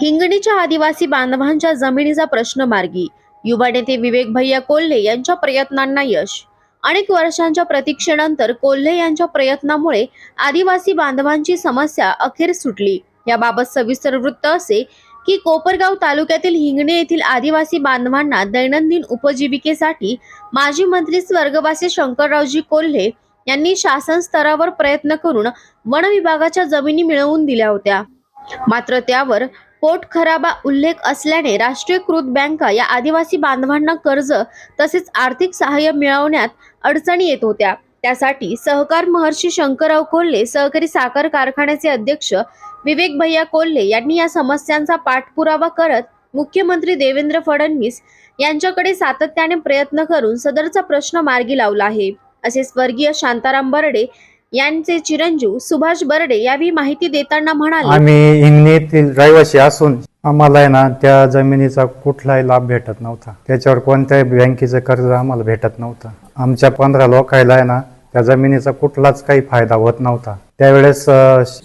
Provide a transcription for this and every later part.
हिंगणीच्या आदिवासी बांधवांच्या जमिनीचा प्रश्न मार्गी. युवा नेते विवेक भैया कोल्हे यांच्या प्रयत्नांना यश. अनेक वर्षांच्या प्रतीक्षेनंतर कोल्हे यांच्या प्रयत्नामुळे आदिवासी बांधवांची समस्या अखेर सुटली. याबाबत सविस्तर वृत्त असे की कोपरगाव तालुक्यातील हिंगणे येथील आदिवासी बांधवांना दैनंदिन उपजीविकेसाठी माजी मंत्री स्वर्गवासी शंकररावजी कोल्हे यांनी शासन स्तरावर प्रयत्न करून वन विभागाच्या जमिनी मिळवून दिल्या होत्या. मात्र त्यावर पोट खराबा उल्लेख असल्याने राष्ट्रीयकृत बँका या आदिवासी बांधवांना कर्ज तसेच आर्थिक सहाय्य मिळवण्यात अडचणी येत होत्या. त्यासाठी सहकार महर्षी शंकरराव कोल्हे सहकारी साखर कारखान्याचे अध्यक्ष विवेक भैया कोल्हे यांनी या समस्यांचा पाठपुरावा करत मुख्यमंत्री देवेंद्र फडणवीस यांच्याकडे सातत्याने प्रयत्न करून सदरचा प्रश्न मार्गी लावला आहे. असे स्वर्गीय शांताराम बर्डे यांचे चिरंजीव सुभाष बर्डे यावेळी माहिती देताना म्हणाले आम्ही हिंगणीतील रहिवासी असून आम्हाला आहे ना त्या जमिनीचा कुठलाही लाभ भेटत नव्हता. त्याच्यावर कोणत्याही बँकेचं कर्ज आम्हाला भेटत नव्हतं. आमच्या पंधरा लोकायला आहे ना त्या जमिनीचा कुठलाच काही फायदा होत नव्हता. त्यावेळेस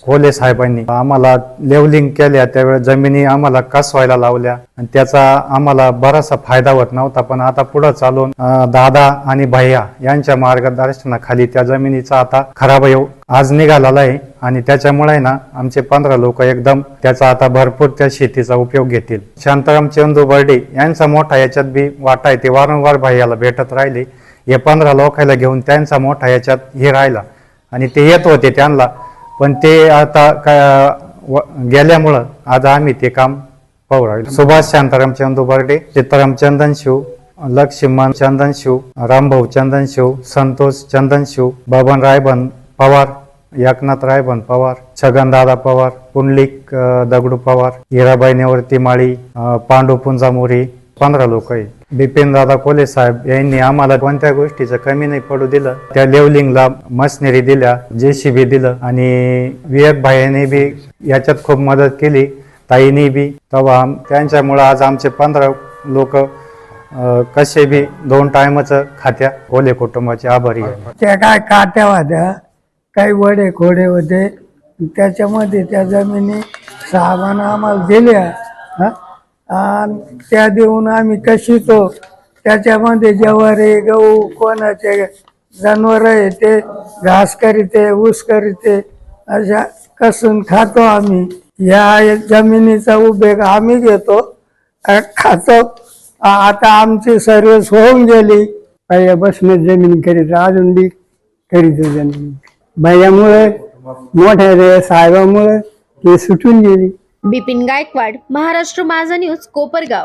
खोले साहेबांनी आम्हाला लेवलिंग केल्या. त्यावेळेस जमिनी आम्हाला कसवायला लावल्या. आणि त्याचा आम्हाला बराचसा फायदा होत नव्हता. पण आता पुढे चालून दादा आणि भैया यांच्या मार्गदर्शनाखाली त्या जमिनीचा आता खराब येऊ आज निघालेला आहे. आणि त्याच्यामुळे ना आमचे पंधरा लोक एकदम त्याचा आता भरपूर त्या शेतीचा उपयोग घेतील. शांताराम चंदू बर्डे यांचा मोठा याच्यात बी वाटा आहे. ते वारंवार भैयाला भेटत राहिले. हे पंधरा लोकायला घेऊन त्यांचा मोठा याच्यात हे राहिला. आणि ते येत होते त्यांना. पण ते आता काय व- गेल्यामुळं आज आम्ही ते काम पाहू राहिलो. सुभाष शांताराम चंदू बर्डे सीताराम चंदन शिव लक्ष्मण चंदन शिव रामभाऊ चंदन शिव संतोष चंदन शिव बबन रायबन पवार एकनाथ रायबन पवार छगनदादा पवार पुंडलिक दगडू पवार हिराबाई नेवरती माळी पांडू पुंजामोरी पंधरा लोक आहे. बिपिन दादा कोले साहेब यांनी आम्हाला कोणत्या गोष्टीचं कमी नाही पडू दिलं. त्या लेवलिंगला मशनरी दिल्या जेसीबी दिलं आणि विवेक भाईने बी याच्यात खूप मदत केली ताईने बी. तेव्हा त्यांच्यामुळं आज आमचे पंधरा लोक कसे बी दोन टायमाचं खात्या कोले कुटुंबाचे आभारी त्या काय काट्या होत्या काही वडे खोडे होते त्याच्यामध्ये त्या जमिनी साहेबांना आम्हाला दिल्या हा? त्या देऊन आम्ही कशीतो त्याच्यामध्ये ज्वारी गहू कोणाचे जनावर आहे ते घास करीते ऊस करीते अशा कसून खातो आम्ही. या जमिनीचा उपयोग आम्ही घेतो खातो. आता आमची सर्विस होऊन गेली. पहिल्या बसणे जमीन करीत अजून बी करीत जमीन. भैयामुळे मोठ्या रे साहेबामुळे ते सुटून गेली. बिपिन गायकवाड महाराष्ट्र माझा न्यूज कोपरगाव.